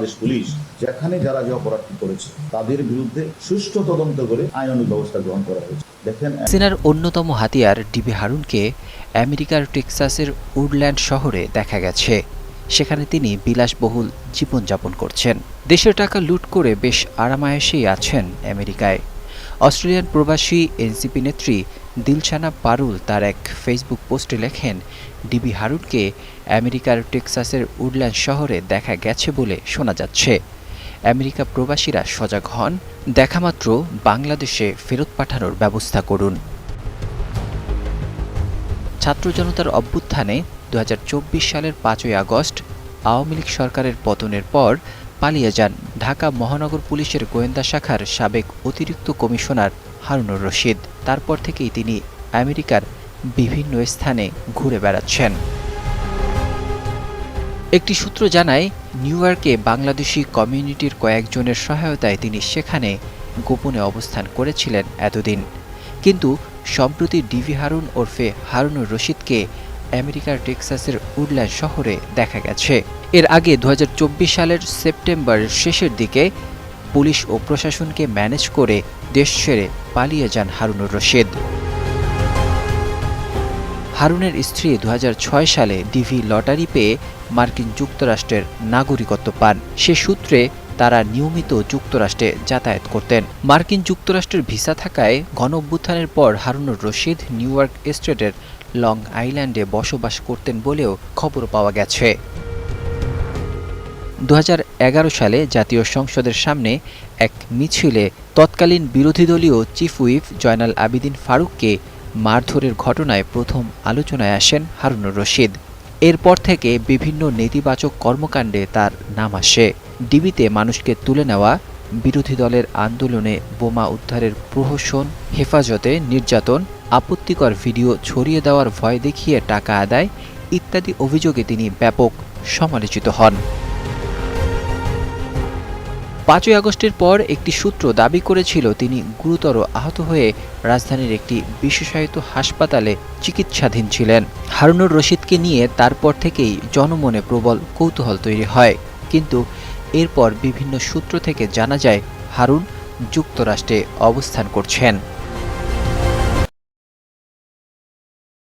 Bangladesh police যেখানে যারা যে অপরাধটি করেছে, তাদের বিরুদ্ধে সুষ্ঠু তদন্ত করে আইনানুগ ব্যবস্থা গ্রহণ করা হয়েছে। দেখেন, সেনার অন্যতম হাতিয়ার ডিবি হারুনকে আমেরিকার টেক্সাসের উডল্যান্ড শহরে দেখা গেছে। সেখানে তিনি বিলাসবহুল জীবনযাপন করছেন। দেশের টাকা লুট করে বেশ আরামায়েশেই আছেন আমেরিকায়। অস্ট্রেলিয়ান প্রবাসী এনসিপি নেত্রী দিলশানা পারুল তার এক ফেসবুক পোস্টে লেখেন, ডিবি হারুনকে আমেরিকার টেক্সাসের উডল্যান্ড শহরে দেখা গেছে বলে শোনা যাচ্ছে। আমেরিকা প্রবাসীরা সজাগ হন দেখামাত্র বাংলাদেশে ফেরত পাঠানোর ব্যবস্থা করুন। ছাত্র জনতার অভ্যুত্থানে দু হাজার চব্বিশ সালের পাঁচই আগস্ট আওয়ামী লীগ সরকারের পতনের পর পালিয়ে যান। ঢাকা মহানগর পুলিশের গোয়েন্দা শাখার সাবেক অতিরিক্ত কমিশনার হারুনুর রশিদ। তারপর থেকেই তিনি আমেরিকার বিভিন্ন স্থানে ঘুরে বেড়াচ্ছেন। একটি সূত্র জানায়, নিউ ইয়র্কে বাংলাদেশি কমিউনিটির কয়েকজনের সহায়তায় তিনি সেখানে গোপনে অবস্থান করেছিলেন এতদিন। কিন্তু সম্প্রতি ডিভি হারুন ওরফে হারুনুর রশিদকে আমেরিকার টেক্সাসের উডল্যান্ড শহরে দেখা গেছে। এর আগে দু হাজার চব্বিশ সালের সেপ্টেম্বর শেষের দিকে পুলিশ ও প্রশাসনকে ম্যানেজ করে দেশ ছেড়ে পালিয়ে যান হারুনুর রশিদ। হারুনের স্ত্রী দু হাজার ছয় সালে ডিভি লটারি পেয়ে মার্কিন যুক্তরাষ্ট্রের নাগরিকত্ব পান। সে সূত্রে তারা নিয়মিত যুক্তরাষ্ট্রে যাতায়াত করতেন। মার্কিন যুক্তরাষ্ট্রের ভিসা থাকায় গণ অভ্যুত্থানের পর হারুনুর রশিদ নিউ ইয়র্ক স্টেটের লং আইল্যান্ডে বসবাস করতেন বলেও খবর পাওয়া গেছে। দু হাজার এগারো সালে জাতীয় সংসদের সামনে এক মিছিলে তৎকালীন বিরোধী দলীয় চিফ হুইপ জয়নাল আবিদিন ফারুককে মারধরের ঘটনায় প্রথম আলোচনায় আসেন হারুনুর রশিদ। এরপর থেকে বিভিন্ন নেতিবাচক কর্মকাণ্ডে তার নাম আসে। ডিবিতে মানুষকে তুলে নেওয়া, বিরোধী দলের আন্দোলনে বোমা উদ্ধারের প্রহসন, হেফাজতে নির্যাতন, আপত্তিকর ভিডিও ছড়িয়ে দেওয়ার ভয় দেখিয়ে টাকা আদায় ইত্যাদি অভিযোগে তিনি ব্যাপক সমালোচিত হন। পাঁচই আগস্টের পর একটি সূত্র দাবি করেছিল তিনি গুরুতর আহত হয়ে রাজধানীর একটি বিশেষায়িত হাসপাতালে চিকিৎসাধীন ছিলেন। হারুনুর রশিদকে নিয়ে তারপর থেকেই জনমনে প্রবল কৌতূহল তৈরি হয়। কিন্তু এরপর বিভিন্ন সূত্র থেকে জানা যায়, হারুন যুক্তরাষ্ট্রে অবস্থান করছেন।